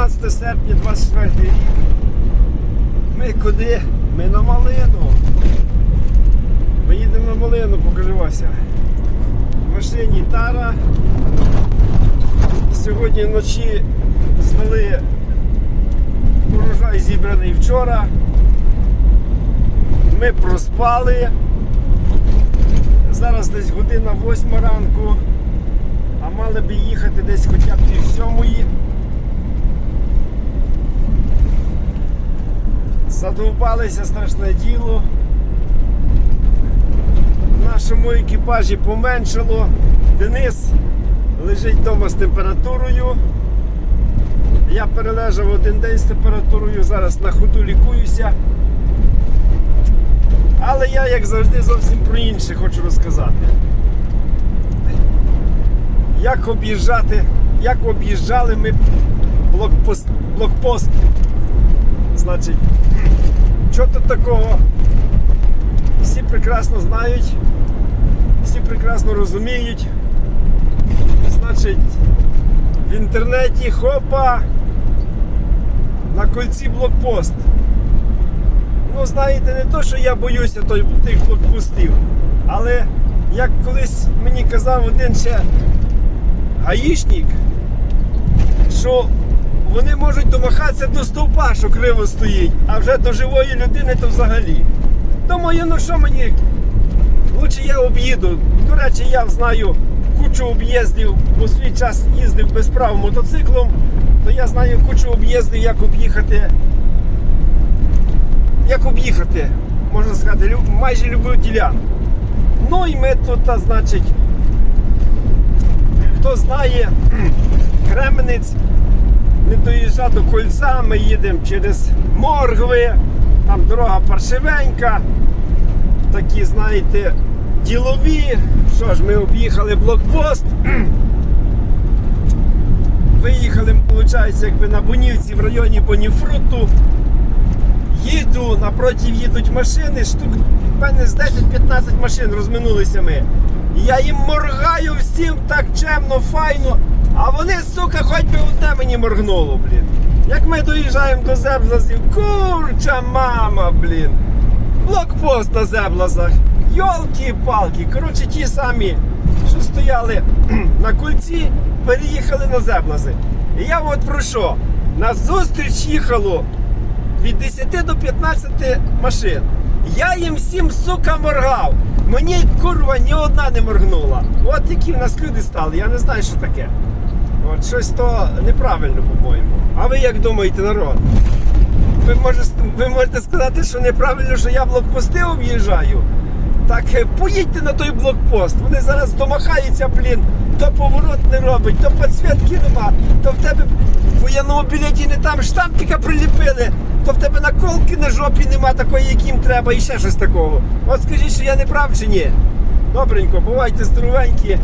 12 серпня 24 рік. Ми куди? Ми на малину. Ми їдемо на малину, покажи Вася. В машині Тара. Сьогодні вночі здали урожай зібраний вчора. Ми проспали. Зараз десь година восьма ранку, а мали би їхати десь хоча б пів сьомої. Задовбалися страшне діло. В нашому екіпажі поменшало. Денис лежить вдома з температурою. Я перележав один день з температурою, зараз на ходу лікуюся. Але я, як завжди, зовсім про інше хочу розказати. Як об'їжджати, як об'їжджали ми блокпост, блокпост. Значить, що тут такого? Всі прекрасно знають, всі прекрасно розуміють. Значить, в інтернеті хопа на кольці блокпост. Ну, знаєте, не то, що я боюся тих блокпостів, але як колись мені казав один ще гаїшник, що вони можуть домахатися до стовпа, що криво стоїть, а вже до живої людини то взагалі. Думаю, ну що мені? Лучше я об'їду. До речі, я знаю кучу об'їздів, бо свій час їздив без прав мотоциклом, то я знаю кучу об'їздів, як об'їхати. Як об'їхати, можна сказати, майже любу ділянку. Ну і ми тут, значить, хто знає, Кременець не доїжджа до кольця, ми їдемо через Моргви, там дорога паршивенька, такі, знаєте, ділові. Що ж, ми об'їхали блокпост. Виїхали, виходить, якби на Бунівці в районі Боніфруту. Їду, напротив їдуть машини, штук, певне, з 10-15 машин розминулися ми. Я їм моргаю всім так чемно, файно, а вони, сука, хоч би одне мені моргнуло, блін. Як ми доїжджаємо до Зеблазів, курча мама, блін. Блокпост на Зеблазах. Йолки-палки. Коротше, ті самі, що стояли на кольці, переїхали на Зеблази. І я от про що? На зустріч їхало від 10 до 15 машин. Я їм всім, сука, моргав. Мені курва ні одна не моргнула. От які в нас люди стали, я не знаю, що таке. От щось то неправильно, по-моєму. А ви як думаєте, народ? Ви, може, ви можете сказати, що неправильно, що я блокпости об'їжджаю. Так е, поїдьте на той блокпост. Вони зараз домахаються, блін, то поворот не робить, то підсвітки нема, то в тебе в воєнному білеті не там штампіка приліпили, то в тебе наколки на жопі нема такої, яким треба, і ще щось такого. От скажіть, що я не прав чи ні? Добренько, бувайте здоровенькі,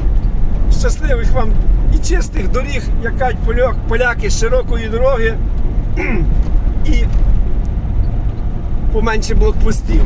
щасливих вам і чистих доріг, як кажуть поляк- поляки з широкої дороги і поменше блокпостів.